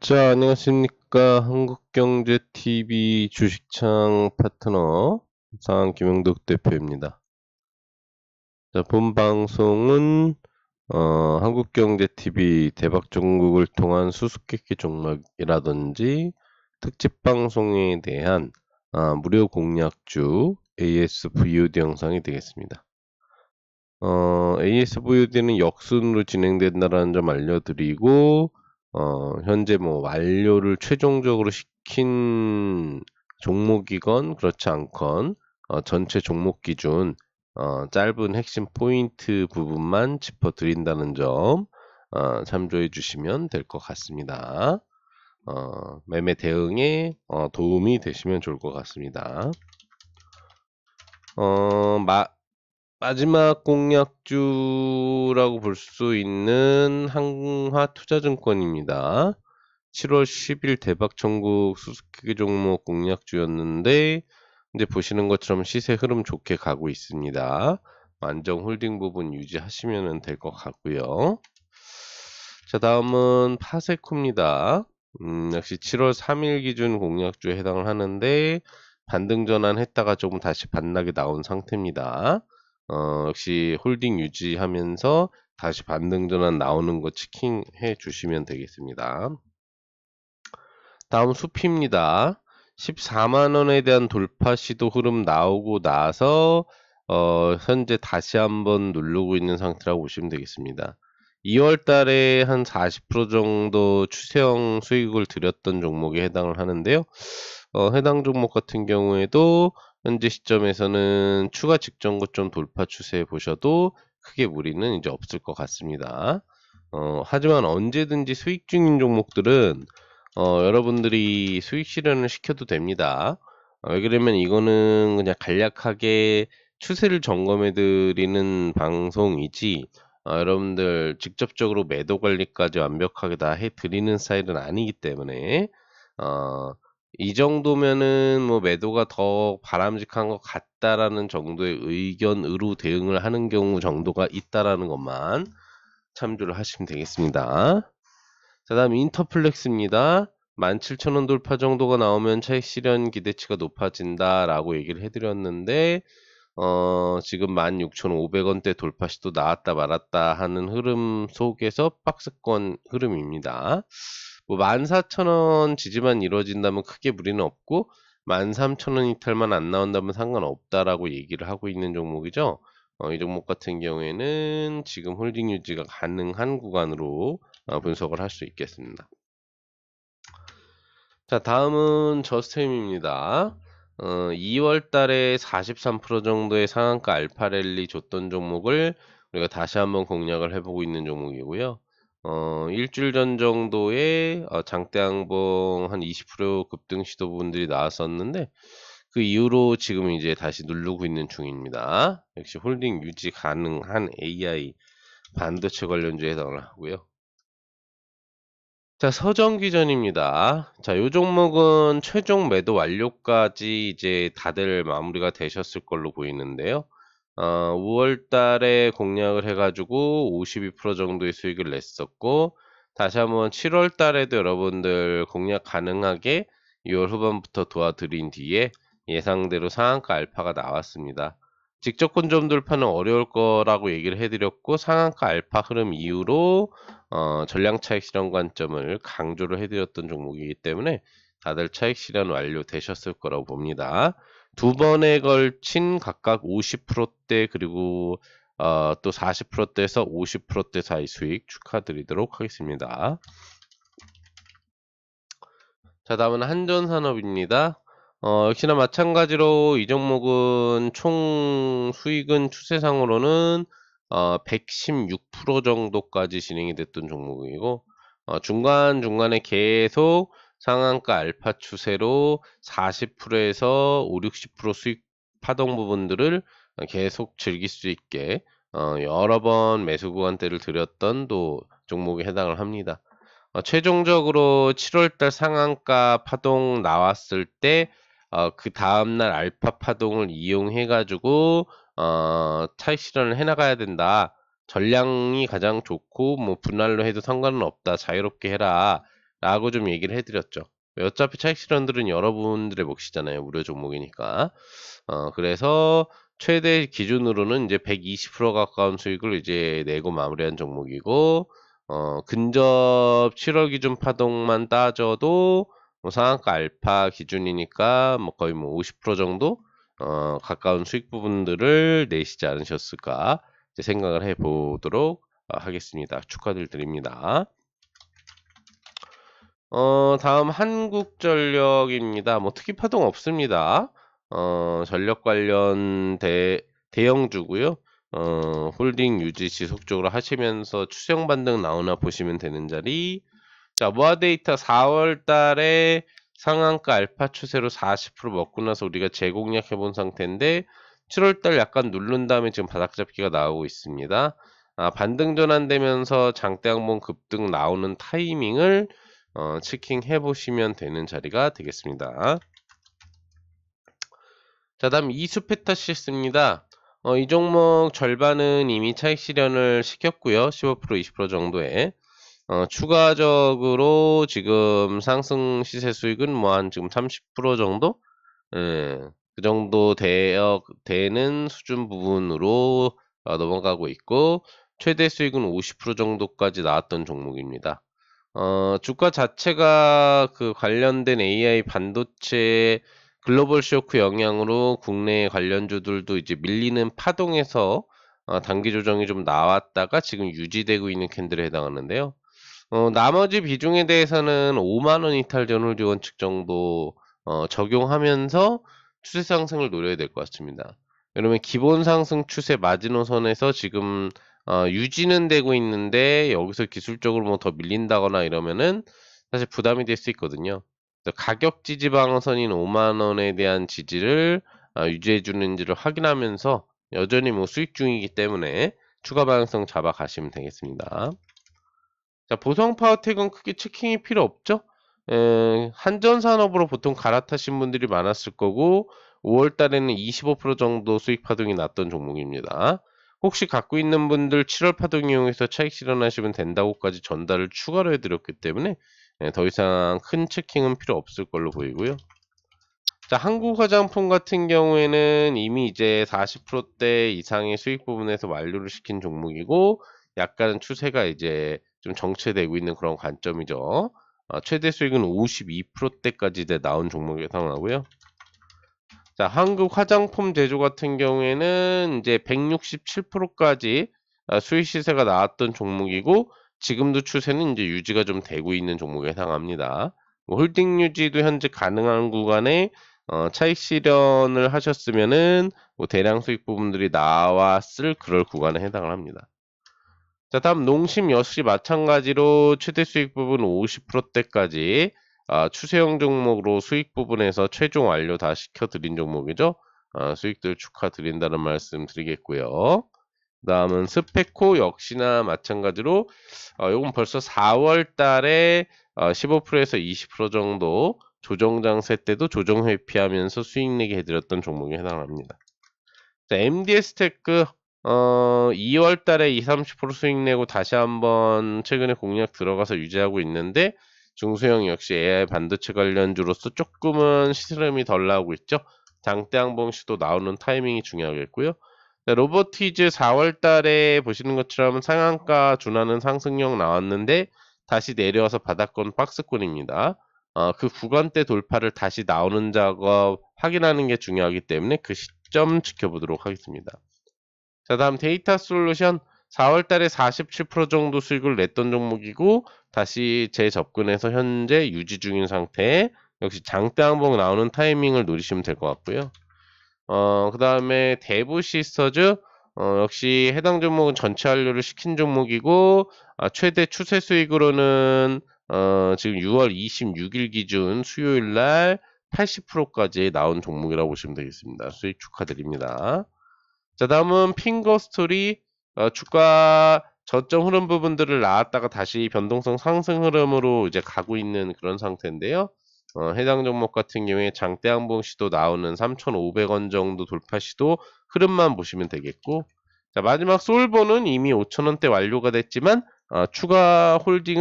자, 안녕하십니까. 한국경제TV 주식창 파트너 상한 김영덕 대표입니다. 자, 본 방송은 어, 한국경제TV 대박 종국을 통한 수수께끼 종목이라든지 특집 방송에 대한 아, 무료 공략주 ASVOD 영상이 되겠습니다. 어, ASVOD는 역순으로 진행된다는 점 알려드리고 어, 현재 뭐 완료를 최종적으로 시킨 종목이건 그렇지 않건 어, 전체 종목 기준 어, 짧은 핵심 포인트 부분만 짚어드린다는 점 어, 참조해 주시면 될 것 같습니다. 어, 매매 대응에 어, 도움이 되시면 좋을 것 같습니다. 어, 마, 마지막 공약주라고 볼 수 있는 한화투자증권입니다. 7월 10일 대박 천국 수수께끼 종목 공약주였는데 이제 보시는 것처럼 시세 흐름 좋게 가고 있습니다. 안정 홀딩 부분 유지하시면 될 것 같고요. 자 다음은 파세코입니다. 음, 역시 7월 3일 기준 공약주에 해당을 하는데 반등 전환했다가 조금 다시 반락이 나온 상태입니다. 어, 역시 홀딩 유지하면서 다시 반등 전환 나오는 거 체킹해 주시면 되겠습니다. 다음 수피입니다. 14만원에 대한 돌파 시도 흐름 나오고 나서 어, 현재 다시 한번 누르고 있는 상태라고 보시면 되겠습니다. 2월 달에 한 40% 정도 추세형 수익을 드렸던 종목에 해당을 하는데요. 어, 해당 종목 같은 경우에도 현재 시점에서는 추가 직전 고점 돌파 추세 보셔도 크게 무리는 이제 없을 것 같습니다. 어, 하지만 언제든지 수익 중인 종목들은 어, 여러분들이 수익 실현을 시켜도 됩니다. 어, 왜 그러면 이거는 그냥 간략하게 추세를 점검해 드리는 방송이지 어, 여러분들 직접적으로 매도 관리까지 완벽하게 다 해 드리는 스타일은 아니기 때문에 어, 이 정도면은 뭐 매도가 더 바람직한 것 같다라는 정도의 의견으로 대응을 하는 경우 정도가 있다라는 것만 참조를 하시면 되겠습니다. 자, 다음 인터플렉스입니다. 17,000원 돌파 정도가 나오면 차익 실현 기대치가 높아진다라고 얘기를 해드렸는데 어, 지금 16,500원대 돌파 시도 나왔다 말았다 하는 흐름 속에서 박스권 흐름입니다. 뭐 14,000원 지지만 이루어진다면 크게 무리는 없고 13,000원 이탈만 안 나온다면 상관없다라고 얘기를 하고 있는 종목이죠. 어, 이 종목 같은 경우에는 지금 홀딩 유지가 가능한 구간으로 어, 분석을 할 수 있겠습니다. 자, 다음은 저스템입니다. 어, 2월 달에 43% 정도의 상한가 알파랠리 줬던 종목을 우리가 다시 한번 공략을 해보고 있는 종목이고요. 어, 일주일 전 정도에 어, 장대항봉 한 20% 급등 시도 분들이 나왔었는데 그 이후로 지금 이제 다시 누르고 있는 중입니다. 역시 홀딩 유지 가능한 AI 반도체 관련주에 해당을 하고요. 자, 서정기 전입니다. 자, 요 종목은 최종 매도 완료까지 이제 다들 마무리가 되셨을 걸로 보이는데요. 어, 5월 달에 공략을 해가지고 52% 정도의 수익을 냈었고, 다시 한번 7월 달에도 여러분들 공략 가능하게 6월 후반부터 도와드린 뒤에 예상대로 상한가 알파가 나왔습니다. 직접 권점 돌파는 어려울 거라고 얘기를 해드렸고, 상한가 알파 흐름 이후로 어, 전량 차익 실현 관점을 강조를 해드렸던 종목이기 때문에 다들 차익 실현 완료되셨을 거라고 봅니다. 두 번에 걸친 각각 50%대 그리고 어, 또 40%대에서 50%대 사이 수익 축하드리도록 하겠습니다. 자 다음은 한전산업입니다. 어, 역시나 마찬가지로 이 종목은 총 수익은 추세상으로는 어, 116% 정도까지 진행이 됐던 종목이고 어, 중간중간에 계속 상한가 알파 추세로 40%에서 5, 60% 수익 파동 부분들을 계속 즐길 수 있게 어, 여러 번 매수 구간대를 들였던 또 종목에 해당을 합니다. 어, 최종적으로 7월달 상한가 파동 나왔을 때 어, 그 다음날 알파 파동을 이용해 가지고 어, 차익 실현을 해 나가야 된다. 전량이 가장 좋고 뭐 분할로 해도 상관은 없다. 자유롭게 해라. 라고 좀 얘기를 해드렸죠. 어차피 차익 실현들은 여러분들의 몫이잖아요. 무료 종목이니까. 어, 그래서 최대 기준으로는 이제 120% 가까운 수익을 이제 내고 마무리한 종목이고, 어, 근접 7월 기준 파동만 따져도 뭐 상한가 알파 기준이니까 뭐 거의 뭐 50% 정도 어, 가까운 수익 부분들을 내시지 않으셨을까 생각을 해 보도록 어, 하겠습니다. 축하드립니다. 어, 다음 한국전력입니다. 뭐 특히 파동 없습니다. 어, 전력 관련 대, 대형주고요. 어, 홀딩 유지 지속적으로 하시면서 추정 반등 나오나 보시면 되는 자리. 자, 모아 데이터 4월 달에 상한가 알파 추세로 40% 먹고 나서 우리가 재공략해 본 상태인데 7월 달 약간 누른 다음에 지금 바닥 잡기가 나오고 있습니다. 아, 반등 전환되면서 장대 항봉 급등 나오는 타이밍을 어, 체킹해 보시면 되는 자리가 되겠습니다. 자, 다음 이수페타시스입니다. 어, 이 종목 절반은 이미 차익 실현을 시켰고요. 15% 20% 정도에. 어, 추가적으로 지금 상승 시세 수익은 뭐 한 지금 30% 정도? 예, 그 정도 되어, 되는 수준 부분으로 어, 넘어가고 있고, 최대 수익은 50% 정도까지 나왔던 종목입니다. 어, 주가 자체가 그 관련된 AI 반도체 글로벌 쇼크 영향으로 국내 관련주들도 이제 밀리는 파동에서 어, 단기 조정이 좀 나왔다가 지금 유지되고 있는 캔들에 해당하는데요. 어, 나머지 비중에 대해서는 5만원 이탈 전홀지 원칙 정도 어, 적용하면서 추세 상승을 노려야 될 것 같습니다. 그러면 기본 상승 추세 마지노선에서 지금 어, 유지는 되고 있는데 여기서 기술적으로 뭐 더 밀린다거나 이러면은 사실 부담이 될 수 있거든요. 가격 지지 방어선인 5만 원에 대한 지지를 어, 유지해 주는지를 확인하면서 여전히 뭐 수익 중이기 때문에 추가 방향성 잡아 가시면 되겠습니다. 자, 보성 파워텍은 크게 체킹이 필요 없죠? 에, 한전 산업으로 보통 갈아타신 분들이 많았을 거고 5월 달에는 25% 정도 수익 파동이 났던 종목입니다. 혹시 갖고 있는 분들 7월 파동 이용해서 차익 실현하시면 된다고까지 전달을 추가로 해드렸기 때문에 예, 더 이상 큰 체킹은 필요 없을 걸로 보이고요. 자, 한국 화장품 같은 경우에는 이미 이제 40%대 이상의 수익 부분에서 완료를 시킨 종목이고 약간 추세가 이제 좀 정체되고 있는 그런 관점이죠. 어, 최대 수익은 52%대까지 나온 종목에 해당하고요. 자, 한국 화장품 제조 같은 경우에는 이제 167%까지 아, 수익 시세가 나왔던 종목이고 지금도 추세는 이제 유지가 좀 되고 있는 종목에 해당합니다. 뭐 홀딩 유지도 현재 가능한 구간에 어, 차익 실현을 하셨으면은 뭐 대량 수익 부분들이 나왔을 그럴 구간에 해당을 합니다. 자, 다음 농심 역시 마찬가지로 최대 수익 부분 50%대까지 아, 추세형 종목으로 수익 부분에서 최종 완료 다 시켜드린 종목이죠. 아, 수익들 축하드린다는 말씀 드리겠고요. 다음은 스페코 역시나 마찬가지로 어, 요건 벌써 4월 달에 어, 15%에서 20% 정도 조정 장세 때도 조정 회피하면서 수익 내게 해드렸던 종목에 해당합니다. 자, MDS 테크 어, 2월 달에 20, 30% 수익 내고 다시 한번 최근에 공략 들어가서 유지하고 있는데 중소형 역시 AI 반도체 관련주로서 조금은 시스름이 덜 나오고 있죠. 장대 항봉 시도 나오는 타이밍이 중요하겠고요. 네, 로보티즈 4월 달에 보시는 것처럼 상한가 준하는 상승력 나왔는데 다시 내려와서 바닥권 박스권입니다. 어, 그 구간대 돌파를 다시 나오는 작업 확인하는 게 중요하기 때문에 그 시점 지켜보도록 하겠습니다. 자, 다음 데이터 솔루션 4월 달에 47% 정도 수익을 냈던 종목이고 다시 재접근해서 현재 유지 중인 상태 역시 장대 항봉 나오는 타이밍을 노리시면 될 것 같고요. 어, 그 다음에 대부 시스터즈, 어, 역시 해당 종목은 전체 완료를 시킨 종목이고, 아, 최대 추세 수익으로는, 어, 지금 6월 26일 기준 수요일 날 80%까지 나온 종목이라고 보시면 되겠습니다. 수익 축하드립니다. 자, 다음은 핑거 스토리, 어, 주가 저점 흐름 부분들을 나왔다가 다시 변동성 상승 흐름으로 이제 가고 있는 그런 상태인데요. 어, 해당 종목 같은 경우에 장대 항봉 시도 나오는 3,500원 정도 돌파 시도 흐름만 보시면 되겠고 자 마지막 솔보는 이미 5,000원대 완료가 됐지만 어, 추가 홀딩